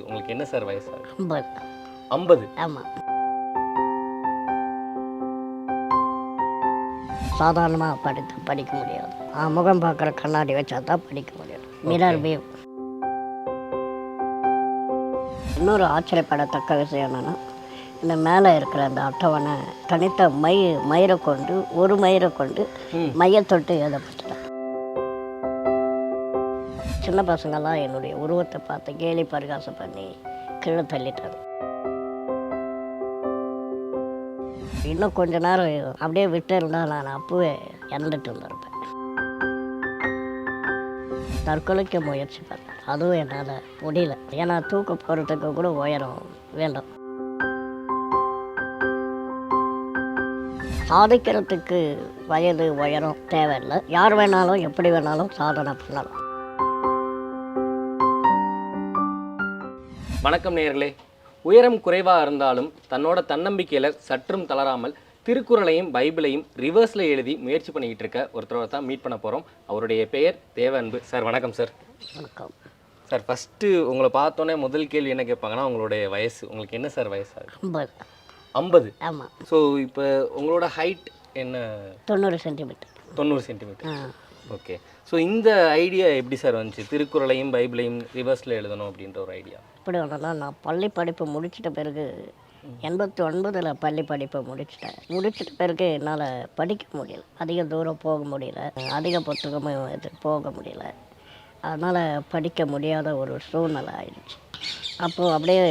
உங்களுக்கு என்ன சார் வயசு? ஐம்பது. ஐம்பது? ஆமாம் சாதாரணமாக படித்து படிக்க முடியாது. ஆ, முகம் பார்க்குற கண்ணாடி வச்சா தான் படிக்க முடியும். மிரர் வியூ இன்னொரு ஆச்சரியப்படத்தக்க விஷயம் என்னென்னா இந்த மேலே இருக்கிற அந்த அட்டவணை தனித்த மை மயிரை கொண்டு ஒரு மயிரை கொண்டு. மையத்தொட்டு எழுதப்பட்டது. சின்ன பசங்கள்லாம் என்னுடைய உருவத்தை பார்த்து கேலி பரிகாசம் பண்ணி கீழே தள்ளிட்டாங்க. இன்னும் கொஞ்ச நேரம் அப்படியே விட்டு இருந்தால் நான் அப்பவே இறந்துட்டு இருந்திருப்பேன். தற்கொலைக்கு முயற்சி பண்ணேன். அதுவும் என்னால் முடியல. ஏன்னா தூக்க போகிறதுக்கு கூட உயரம் வேண்டும். சாதிக்கிறதுக்கு வயது உயரம் தேவையில்லை. யார் வேணாலும் எப்படி வேணாலும் சாதனை பண்ணலாம். வணக்கம் நேயர்களே. உயரம் குறைவாக இருந்தாலும் தன்னோட தன்னம்பிக்கையில் சற்றும் தளராமல் திருக்குறளையும் பைபிளையும் ரிவர்ஸில் எழுதி முயற்சி பண்ணிக்கிட்டு இருக்க ஒருத்தரை தான் மீட் பண்ண போகிறோம் அவருடைய பெயர் தேவ அன்பு சார் வணக்கம் சார். வணக்கம். சார் ஃபஸ்ட்டு உங்களை பார்த்தோன்னே முதல் கேள்வி என்ன கேட்பாங்கன்னா உங்களுடைய வயசு. உங்களுக்கு என்ன சார் வயசு ஐம்பது. ஐம்பது? ஆமாம் ஸோ இப்போ உங்களோட ஹைட் என்ன? தொண்ணூறு சென்டிமீட்டர் தொண்ணூறு சென்டிமீட்டர் ஓகே ஸோ இந்த ஐடியா எப்படி சார் வந்துச்சு? திருக்குறளையும் பைபிளையும் ரிவர்ஸில் எழுதணும் அப்படின்ற ஒரு ஐடியா இப்படி ஒன்றுனா நான் பள்ளி படிப்பு முடிச்சிட்ட பிறகு எண்பத்தி ஒன்பதில் பள்ளி படிப்பை முடிச்சிட்டேன். முடிச்சிட்ட பிறகு என்னால் படிக்க முடியல. அதிக தூரம் போக முடியல. அதிக புத்தகமும் போக முடியல. அதனால் படிக்க முடியாத ஒரு சூழ்நிலை ஆயிடுச்சு. அப்போது அப்படியே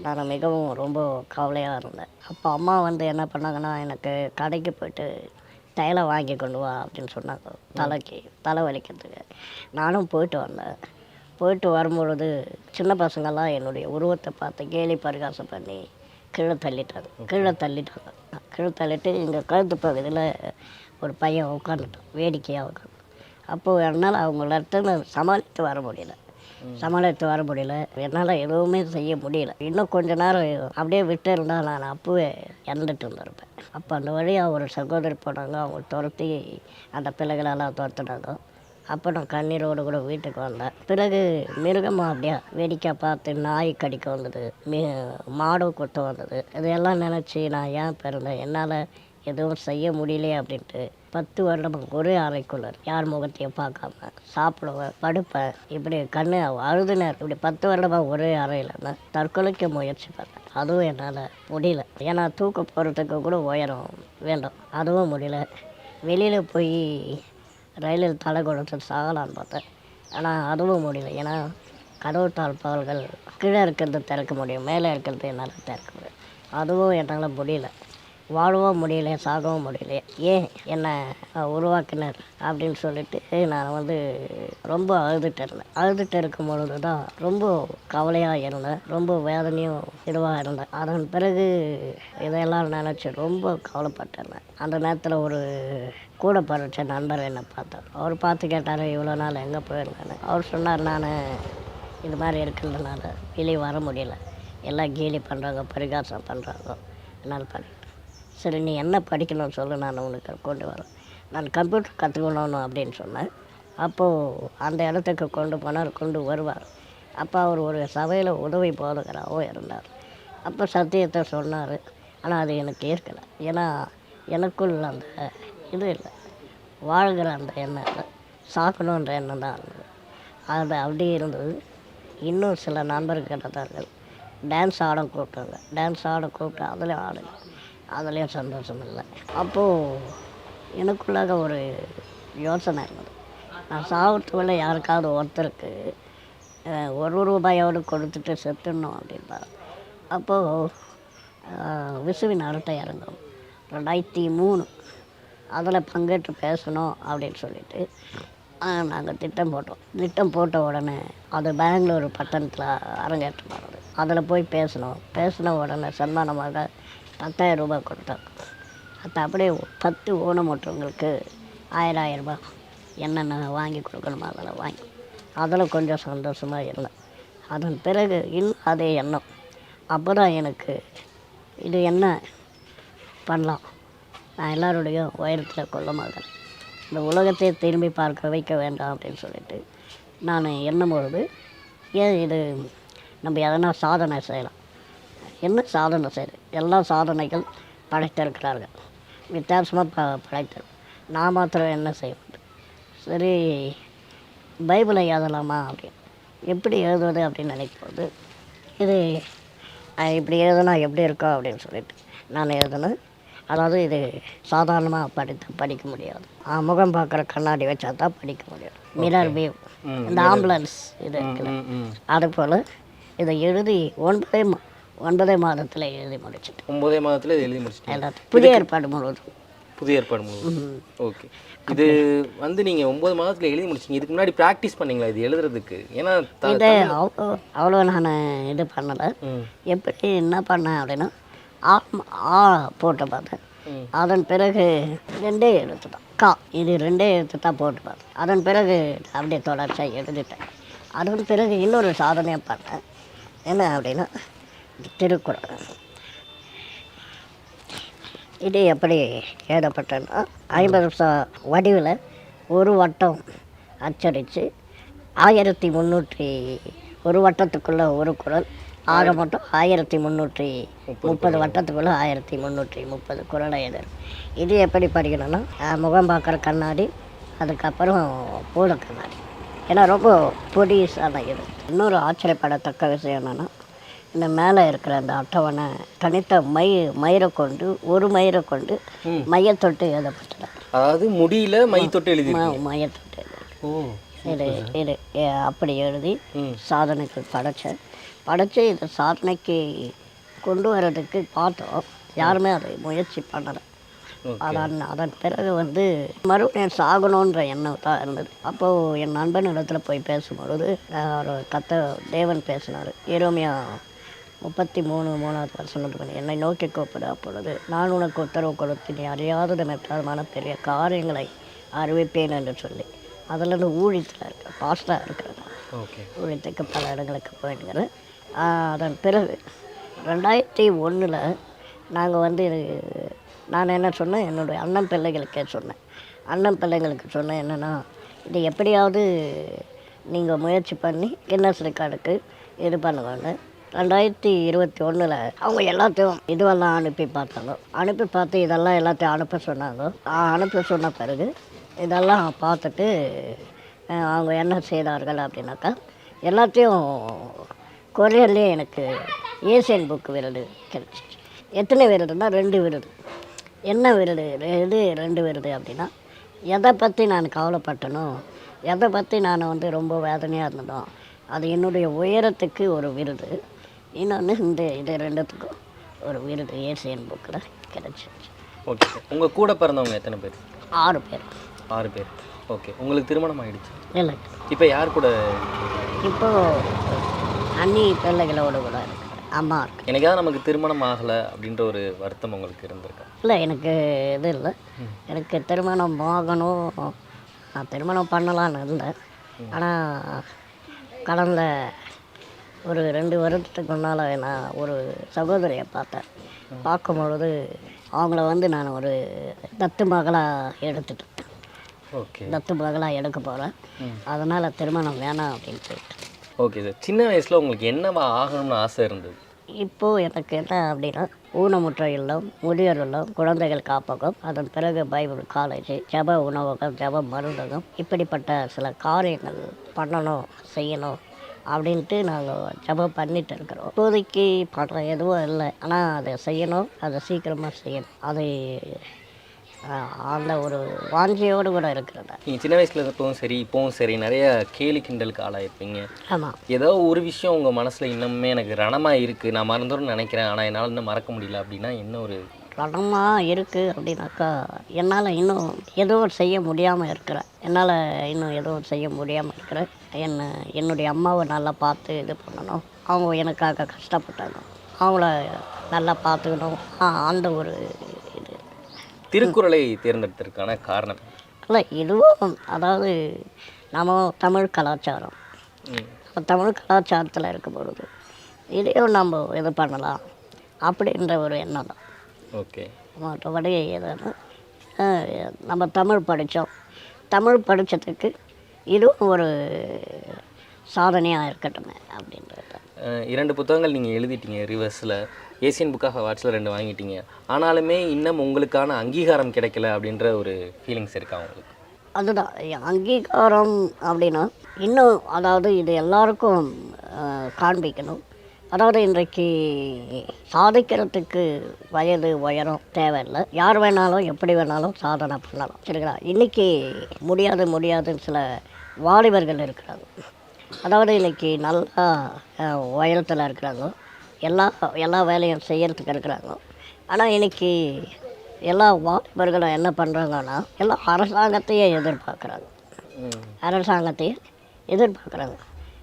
நான் மிகவும் ரொம்ப கவலையாக இருந்தேன். அப்போ அம்மா வந்து என்ன பண்ணாங்கன்னா எனக்கு கடைக்கு போய்ட்டு தைலை வாங்கி கொண்டு வா அப்படின்னு சொன்னாங்க. தலைக்கு தலை வலிக்கிறதுக்கு. நானும் போயிட்டு வந்தேன். போயிட்டு வரும்பொழுது சின்ன பசங்கள்லாம் என்னுடைய உருவத்தை பார்த்து கேலி பரிகாசம் பண்ணி கீழே தள்ளிட்டாங்க. கீழே தள்ளிட்டாங்க. கீழே தள்ளிட்டு இங்கே கழுத்து பகுதியில் ஒரு பையன் உட்காந்துட்டான் வேடிக்கையாக உட்காந்து அப்போது என்னால் அவங்கள சமாளித்து வர முடியல. சமாளித்து வர முடியல. என்னால் எதுவுமே செய்ய முடியல. இன்னும் கொஞ்ச நேரம் அப்படியே விட்டு இருந்தால் நான் அப்போவே இறந்துட்டு இருந்திருப்பேன். அப்போ அந்த வழியாக ஒரு சகோதரி போனாங்க. அவங்க துரத்தி அந்த பிள்ளைகளெல்லாம் துரத்துனாங்க. அப்போ நான் கண்ணீரோடு கூட வீட்டுக்கு வந்தேன். பிறகு மிருகமாக அப்படியே வேடிக்கை பார்த்து நாய் கடிக்க வந்தது. மீ மாடு கொத்த வந்தது. இதையெல்லாம் நினச்சி நான் ஏன் பிறந்தேன்? என்னால் எதுவும் செய்ய முடியலையே அப்படின்ட்டு பத்து வருடம் ஒரே அறைக்குள்ள யார் முகத்தையும் பார்க்காம சாப்பிடுவேன் படுப்பேன் இப்படி கண்ணு அழுதுனர். இப்படி பத்து வருடமாக ஒரே அறையில் நான் தற்கொலைக்க முயற்சி பண்ணேன். அதுவும் என்னால் முடியல. ஏன்னா தூக்க போகிறதுக்கு கூட உயரம் வேண்டும். அதுவும் முடியல. வெளியில் போய் ரயிலில் தலை கொடுத்து சாகலான்னு பார்த்தேன். ஆனால் அதுவும் முடியல. ஏன்னா கதவு தாழ்பால்கள் கீழே இருக்கிறது திறக்க முடியும் மேலே இருக்கிறது என்னால் திறக்க முடியும். அதுவும் என்னால் முடியல. வாழவும் முடியல சாகவும் முடியல. ஏன் என்னை உருவாக்கினர் அப்படின்னு சொல்லிட்டு நான் வந்து ரொம்ப அழுதுட்டு இருந்தேன். அழுதுட்டு இருக்கும் பொழுது தான் ரொம்ப கவலையாக இருந்தேன். ரொம்ப வேதனையும் இதுவாக இருந்தேன். அதன் பிறகு இதையெல்லாம் நினச்சி ரொம்ப கவலைப்பட்டிருந்தேன். அந்த நேரத்தில் ஒரு கூட படித்த நண்பர் என்னை பார்த்தார். அவர் பார்த்து கேட்டார் இவ்வளோ நாள் எங்கே போயிருந்தேன்னு? அவர் சொன்னார் நான் இது மாதிரி இருக்கிறதுனால வெளியே வர முடியல. எல்லாம் கேலி பண்ணுறாங்க பரிகாசம் பண்ணுறாங்க என்னால் பண்ண சரி நீ என்ன படிக்கணும்னு சொல்லு நான் உனக்கு கொண்டு வரேன். நான் கம்ப்யூட்டர் கற்றுக்கணும் அப்படின்னு சொன்னேன் அப்போது அந்த இடத்துக்கு கொண்டு போனார் கொண்டு வருவார். அப்போ அவர் ஒரு சபையில் உதவி போதுகிறாவும் இருந்தார். அப்போ சத்தியத்தை சொன்னார். ஆனால் அது எனக்கு ஏற்கலை. ஏன்னா எனக்குள்ள அந்த இது இல்லை. வாழ்கிற அந்த எண்ணம் இல்லை. சாக்கணுன்ற எண்ணம் தான் இருந்தது. அது அப்படி இருந்தது. இன்னும் சில நண்பர்கள் கிடந்தார்கள் டான்ஸ் ஆட கூப்பிட்டாங்க. டான்ஸ் ஆட கூப்பிட்டு அதில் ஆடுங்க. அதுலேயும் சந்தோஷம் இல்லை அப்போது எனக்குள்ளாக ஒரு யோசனை இருந்தது. நான் சாவத்துக்குள்ளே யாருக்காவது ஒருத்தருக்கு ஒரு ரூபாயோடு கொடுத்துட்டு செத்துடணும் அப்படின்னா அப்போது விசுவின் அரட்டை இறங்கும் ரெண்டாயிரத்தி மூணு அதில் பங்கேற்று பேசணும் அப்படின்னு சொல்லிட்டு நாங்கள் திட்டம் போட்டோம். திட்டம் போட்ட உடனே அது பெங்களூர் பட்டணத்தில் அரங்கேற்றம் ஆனது அதில் போய் பேசணும். பேசின உடனே சன்மானமாக பத்தாயிரம் ரூபாய் கொடுத்தாங்க அது அப்படியே பத்து ஊனமுற்றவங்களுக்கு ஆயிரம் ஆயிரம் ரூபாய். என்னென்ன வாங்கி கொடுக்கணுமோ அதெல்லாம் வாங்கி. அதில் கொஞ்சம் சந்தோஷமாக இருந்தேன் அதன் பிறகு இன்னும் அதே எண்ணம். அப்புறம் எனக்கு இது என்ன பண்ணலாம்? நான் எல்லாருடைய உயரத்தில் கொள்ள மாட்டேன். இந்த உலகத்தை திரும்பி பார்க்க வைக்க வேண்டாம் அப்படின்னு சொல்லிட்டு நான் எண்ணும்பொழுது ஏன் இது நம்ம எதனா சாதனை செய்யலாம்? என்ன சாதனை செய்யுது எல்லா சாதனைகள் படைத்திருக்கிறார்கள். வித்தியாசமாக ப படைத்தர் நான் மாத்திரம் என்ன செய்வது? சரி பைபிளை எழுதலாமா அப்படின்னு எப்படி எழுதுவது அப்படின்னு நினைக்கும்போது இது இப்படி எழுதுனா எப்படி இருக்கும் அப்படின்னு சொல்லிட்டு நான் எழுதுனேன் அதாவது இது சாதாரணமாக படித்து படிக்க முடியாது. முகம் பார்க்குற கண்ணாடி வச்சா தான் படிக்க முடியும். மிரர் வியூ இந்த ஆம்புலன்ஸ் இது இருக்குல்ல. ம், ம். அது போல் இதை எழுதி ஒன்பதே ஒன்பதே மாதத்தில் எழுதி முடிச்சிட்டேன். ஒன்பதே மாதத்துல எழுதி எல்லாத்தையும் புதிய ஏற்பாடு முழுவதும். புதிய ஏற்பாடு முழுவதும். ஓகே. இது வந்து நீங்க ஒன்பது மாதத்துல எழுதி முடிச்சீங்க இதுக்கு முன்னாடி ப்ராக்டிஸ் பண்ணீங்களா இது எழுதுறதுக்கு? ஏன்னா இது அவ்வளோ அவ்வளோ நான் இது பண்ணலை. எப்படி என்ன பண்ணேன் அப்படின்னா ஆ ஆ போட்டு பார்த்தேன். அதன் பிறகு ரெண்டே எழுத்து தான். கா. இது ரெண்டே எழுத்து தான் போட்டு பார்த்தேன். அதன் பிறகு அப்படியே தொடர்ச்சியாக எழுதிட்டேன். அதன் பிறகு இன்னொரு சாதனையை பண்ணேன். என்ன அப்படின்னா திருக்குறள். இது எப்படி எழுதப்பட்டதுன்னா ஐம்பது வடிவில் ஒரு வட்டம் அச்சடித்து ஆயிரத்தி முந்நூற்றி ஒரு வட்டத்துக்குள்ளே ஒரு குரல் ஆக மட்டும் ஆயிரத்தி முந்நூற்றி முப்பது வட்டத்துக்குள்ளே ஆயிரத்தி முந்நூற்றி முப்பது குரலை எதிர் இது எப்படி படிக்கணும்னா முகம் பார்க்குற கண்ணாடி அதுக்கப்புறம் பூத கண்ணாடி. ஏன்னா ரொம்ப பொடிசான இது. இன்னொரு ஆச்சரியப்படத்தக்க விஷயம் என்னென்னா இந்த மேலே இருக்கிற அந்த அட்டவணை தனித்த மை மயிரை கொண்டு ஒரு மயிரை கொண்டு மையத்தொட்டு எழுதப்பட்டது. அதாவது முடியல மை தொட்டு எழுதி ம- மையத்தொட்டு எழுதி ஓ இது இது அப்படி எழுதி. சாதனைக்கு படைச்சேன். படைச்சு இந்த சாதனைக்கு கொண்டு வர்றதுக்கு பார்த்தோம். யாருமே அதை முயற்சி பண்ணலை. அதன் அதன் பிறகு வந்து மறுபடியும் சாகணுன்ற எண்ணம் தான் இருந்தது. அப்போது என் நண்பன் இடத்துல போய் பேசும்பொழுது அஹ், ஒரு கத்த தேவன் பேசினார். ஏரோமியா முப்பத்தி மூணு மூணாவது பண்ணி என்னை நோக்கி கூப்பிடு அப்பொழுது நான் உனக்கு உத்தரவு கொடுத்து நீ அறியாதது மெத்தாதமான பெரிய காரியங்களை அறிவிப்பேன் என்று சொல்லி அதில் ஊழியத்தில் இருக்க பாஸ்டாக இருக்கிறேன் ஓகே. ஊழியத்துக்கு பல இடங்களுக்கு போயிட்டுங்கிறேன் அதன் பிறகு ரெண்டாயிரத்தி ஒன்றில் நாங்கள் வந்து நான் என்ன சொன்னேன்? என்னுடைய அண்ணன் பிள்ளைகளுக்கே சொன்னேன். அண்ணன் பிள்ளைங்களுக்கு சொன்னேன் என்னென்னா இது எப்படியாவது நீங்கள் முயற்சி பண்ணி கின்னஸ் ரெக்கார்டுக்கு இது பண்ணுவாங்க ரெண்டாயிரத்தி இருபத்தி ஒன்றில் அவங்க எல்லாத்தையும் இதுவெல்லாம் அனுப்பி பார்த்தாங்க. அனுப்பி பார்த்து இதெல்லாம் எல்லாத்தையும் அனுப்ப சொன்னாங்க. அனுப்ப சொன்ன பிறகு இதெல்லாம் பார்த்துட்டு அவங்க என்ன செய்தார்கள் அப்படின்னாக்கா எல்லாத்தையும் கொரியர்லேயே எனக்கு ஏசியன் புக் விருது கிடைச்சிச்சு. எத்தனை விருதுனா ரெண்டு விருது. என்ன விருது? இது ரெண்டு விருது அப்படின்னா எதை பற்றி நான் கவலைப்பட்டனோ எதை பற்றி நான் வந்து ரொம்ப வேதனையாக இருந்தனோ அது என்னுடைய உயரத்துக்கு ஒரு விருது. இன்னொன்று இந்த இது ரெண்டுத்துக்கும் ஒரு விருது ஏசியன் புக்கில் கிடைச்சிச்சு ஓகே உங்க கூட பிறந்தவங்க எத்தனை பேர்? ஆறு பேர். ஆறு பேர். ஓகே உங்களுக்கு திருமணம் ஆயிடுச்சு? இல்லை. இப்போ யார் கூட? இப்போ அண்ணி பிள்ளைகளோடு கூட இருக்கு அம்மா இருக்கு. எனக்காவது நமக்கு திருமணம் ஆகலை அப்படின்ற ஒரு வருத்தம் உங்களுக்கு இருந்திருக்கா? இல்லை எனக்கு இது இல்லை. எனக்கு திருமணம் ஆகணும். நான் திருமணம் பண்ணலான்னு இருந்தேன் ஆனால் கடந்த ஒரு ரெண்டு வருடத்துக்கு முன்னால் நான் ஒரு சகோதரியை பார்த்தேன். பார்க்கும் பொழுது அவங்கள வந்து நான் ஒரு தத்து மகளாக எடுத்துட்டேன். ஓகே. தத்து மகளாக எடுக்க போகிறேன் அதனால் திருமணம் வேணாம் அப்படின்னு சொல்லிட்டு ஓகே சார். சின்ன வயசுல உங்களுக்கு என்னவா ஆகணும்னு ஆசை இருந்தது? இப்போது எனக்கு என்ன அப்படின்னா ஊனமுற்ற இல்லம் முதியோர் இல்லம் குழந்தைகள் காப்பகம் அதன் பிறகு பைபிள் காலேஜ் ஜப உணவகம் ஜப மருந்தகம் இப்படிப்பட்ட சில காரியங்கள் பண்ணணும் செய்யணும். அப்படின்ட்டு நாங்கள் ஜபம் பண்ணிட்டு இருக்கிறோம் இப்போதைக்கு பணம் எதுவும் இல்லை. ஆனால் அதை செய்யணும். அதை சீக்கிரமாக செய்யணும். அதை அந்த ஒரு வாஞ்சியோடு கூட இருக்கிறதா. நீங்கள் சின்ன வயசுல இருந்தப்பவும் சரி இப்போவும் சரி நிறைய கேலி கிண்டலுக்கு ஆளாயிருப்பீங்க. ஆமாம் ஏதோ ஒரு விஷயம் உங்கள் மனசில் இன்னுமே எனக்கு ரணமாக இருக்குது நான் மறந்துடும் நினைக்கிறேன். ஆனால் என்னால் இன்னும் மறக்க முடியல அப்படின்னா என்ன ஒரு கடமாக இருக்குது அப்படின்னாக்கா என்னால் இன்னும் எதுவும் செய்ய முடியாமல் இருக்கிறேன் என்னால் இன்னும் எதுவும் செய்ய முடியாமல் இருக்கிறேன் என்ன என்னுடைய அம்மாவை நல்லா பார்த்து இது பண்ணணும். அவங்க எனக்காக கஷ்டப்பட்டாங்க. அவங்கள நல்லா பார்த்துக்கணும். ஆ, அந்த ஒரு இது. திருக்குறளை தேர்ந்தெடுத்ததற்கான காரணம்? இல்லை இதுவும் அதாவது நம்ம தமிழ் கலாச்சாரம். தமிழ் கலாச்சாரத்தில் இருக்கும் பொழுது இதையும் நம்ம இது பண்ணலாம் அப்படின்ற ஒரு எண்ணம் தான். ஓகே. மற்றபடி அஹ், நம்ம தமிழ் படித்தோம். தமிழ் படித்ததுக்கு இதுவும் ஒரு சாதனையாக இருக்கட்டுமே அப்படின்றது. இரண்டு புத்தகங்கள் நீங்கள் எழுதிட்டீங்க ரிவர்ஸில். ஏசியன் புக் ஆஃப் அவார்ட்ஸில் ரெண்டு வாங்கிட்டீங்க. ஆனாலுமே இன்னும் உங்களுக்கான அங்கீகாரம் கிடைக்கல அப்படின்ற ஒரு ஃபீலிங்ஸ் இருக்கா உங்களுக்கு? அதுதான். அங்கீகாரம் அப்படின்னா இன்னும் அதாவது இது எல்லாருக்கும் காண்பிக்கணும். அதாவது இன்றைக்கு சாதிக்கிறதுக்கு வயது உயரம் தேவையில்லை. யார் வேணாலும் எப்படி வேணாலும் சாதனை பண்ணலாம். சரிங்களா? இன்றைக்கி முடியாது முடியாதுன்னு சில வாலிபர்கள் இருக்கிறாங்க. அதாவது இன்னைக்கு நல்லா உயரத்தில் இருக்கிறாங்க. எல்லா எல்லா வேலையும் செய்யறதுக்கு இருக்கிறாங்க. ஆனால் இன்னைக்கு எல்லா வாலிபர்களும் என்ன பண்ணுறாங்கன்னா எல்லாம் அரசாங்கத்தையே எதிர்பார்க்குறாங்க. அரசாங்கத்தையே எதிர்பார்க்குறாங்க.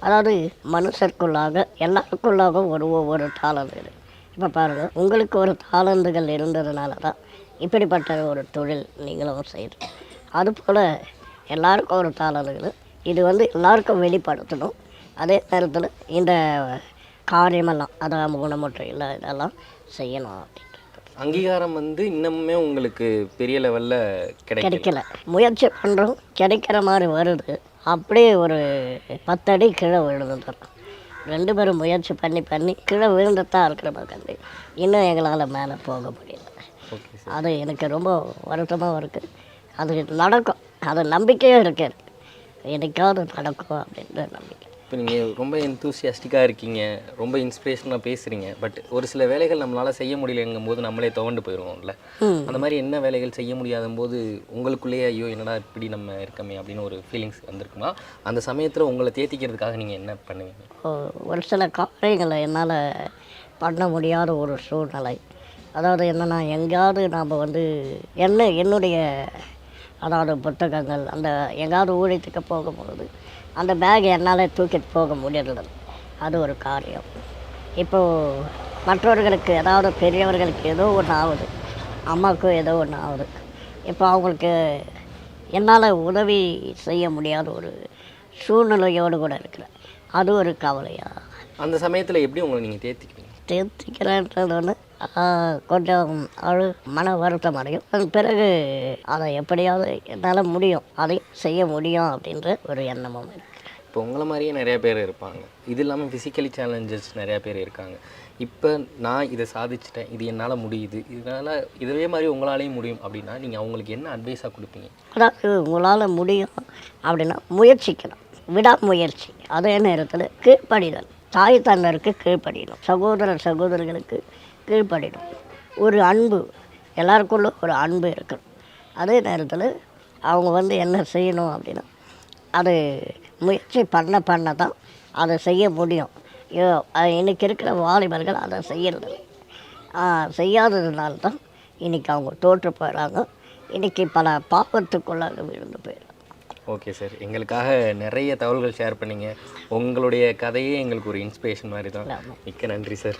அதாவது மனுஷருக்குள்ளாக எல்லாருக்குள்ளாக ஒரு ஒவ்வொரு தாளந்து இப்போ பாருங்கள் உங்களுக்கு ஒரு தாளந்துகள் இருந்ததுனால தான் இப்படிப்பட்ட ஒரு தொழில் நீங்களும் செய்யணும் அதுபோல் எல்லாருக்கும் ஒரு தாளந்துகள் இது. வந்து எல்லாருக்கும் வெளிப்படுத்தணும். அதே நேரத்தில் இந்த காரியமெல்லாம் அதாவது ஊனமுற்ற இல்லை இதெல்லாம் செய்யணும் அப்படின்னு அங்கீகாரம் வந்து இன்னமுமே உங்களுக்கு பெரிய லெவலில் கிடைக்கல. முயற்சி பண்ணுறோம் கிடைக்கிற மாதிரி வருது. அப்படியே ஒரு பத்தடி கீழே விழுந்துட்டோம் ரெண்டு பேரும் முயற்சி பண்ணி பண்ணி கீழே விழுந்துதான் இருக்கிற கண்டு இன்னும் எங்களால் மேலே போக முடியல. அது எனக்கு ரொம்ப வருத்தமாக இருக்குது அது நடக்கும். அது நம்பிக்கையும் இருக்கு எனக்கு. என்னைக்காவது நடக்கும் அப்படின்ற நம்பிக்கை. இப்போ நீங்கள் ரொம்ப எந்தூசியாஸ்டிக்காக இருக்கீங்க ரொம்ப இன்ஸ்பிரேஷனாக பேசுகிறீங்க பட் ஒரு சில வேலைகள் நம்மளால் செய்ய முடியலங்கும் போது நம்மளே துவண்டு போயிடுவோம்ல. அந்த மாதிரி என்ன வேலைகள் செய்ய முடியாத போது உங்களுக்குள்ளேயே ஐயோ என்னடா இப்படி நம்ம இருக்கமே அப்படின்னு ஒரு ஃபீலிங்ஸ் வந்திருக்குமா? அந்த சமயத்தில் உங்களை தேத்திக்கிறதுக்காக நீங்கள் என்ன பண்ணுவீங்க? ஒரு சில காரியங்களை என்னால் பண்ண முடியாத ஒரு சூழ்நிலை. அதாவது என்னென்னா எங்கேயாவது நாம் வந்து என்ன என்னுடைய அதாவது புத்தகங்கள் அந்த எங்கேயாவது ஊழியத்துக்கு போகும்போது அந்த பேக் என்னால் தூக்கிட்டு போக முடியல அது ஒரு காரியம். இப்போது மற்றவர்களுக்கு ஏதாவது பெரியவர்களுக்கு ஏதோ ஒன்று ஆகுது. அம்மாவுக்கும் ஏதோ ஒன்று ஆகுது. இப்போ அவங்களுக்கு என்னால் உதவி செய்ய முடியாத ஒரு சூழ்நிலையோடு கூட இருக்கிறேன். அது ஒரு கவலையா? அந்த சமயத்தில் எப்படி உங்களை நீங்கள் தேத்திக்குவீங்க? தேர்த்திக்கிறேன்றது ஒன்று கொஞ்சம் அழு மன வருத்தம் அடையும். பிறகு அதை எப்படியாவது என்னால் முடியும். அதை செய்ய முடியும் அப்படின்ற ஒரு எண்ணமும் இப்போ உங்களை மாதிரியே நிறைய பேர் இருப்பாங்க. இது இல்லாமல் ஃபிசிக்கலி சேலஞ்சஸ் நிறையா பேர் இருக்காங்க. இப்போ நான் இதை சாதிச்சிட்டேன். இது என்னால் முடியுது. இதனால் இதே மாதிரி உங்களாலேயும் முடியும் அப்படின்னா நீங்கள் அவங்களுக்கு என்ன அட்வைஸாக கொடுப்பீங்க? அதாவது உங்களால் முடியும் அப்படின்னா முயற்சிக்கணும். விடாமுயற்சி. அதே நேரத்தில் கீழ்ப்படிதல். தாய் தன்னருக்கு கீழ்ப்படியணும். சகோதர சகோதரிகளுக்கு கீழ்ப்படியணும் ஒரு அன்பு எல்லாருக்குள்ள ஒரு அன்பு இருக்கணும் அதே நேரத்தில் அவங்க வந்து என்ன செய்யணும் அப்படின்னா அது முயற்சி பண்ண பண்ண தான் அதை செய்ய முடியும். இன்னைக்கு இருக்கிற வாலிபர்கள் அதை செய்யறதில்லை ஆஹ் செய்யாததுனால தான் இன்றைக்கி அவங்க தோற்று போயிடறாங்க இன்றைக்கி பல பாவத்துக்குள்ளாக விழுந்து போயிடுறாங்க ஓகே சார். எங்களுக்காக நிறைய தகவல்கள் ஷேர் பண்ணீங்க. உங்களுடைய கதையே எங்களுக்கு ஒரு இன்ஸ்பிரேஷன் மாதிரி தான். மிக்க நன்றி சார்.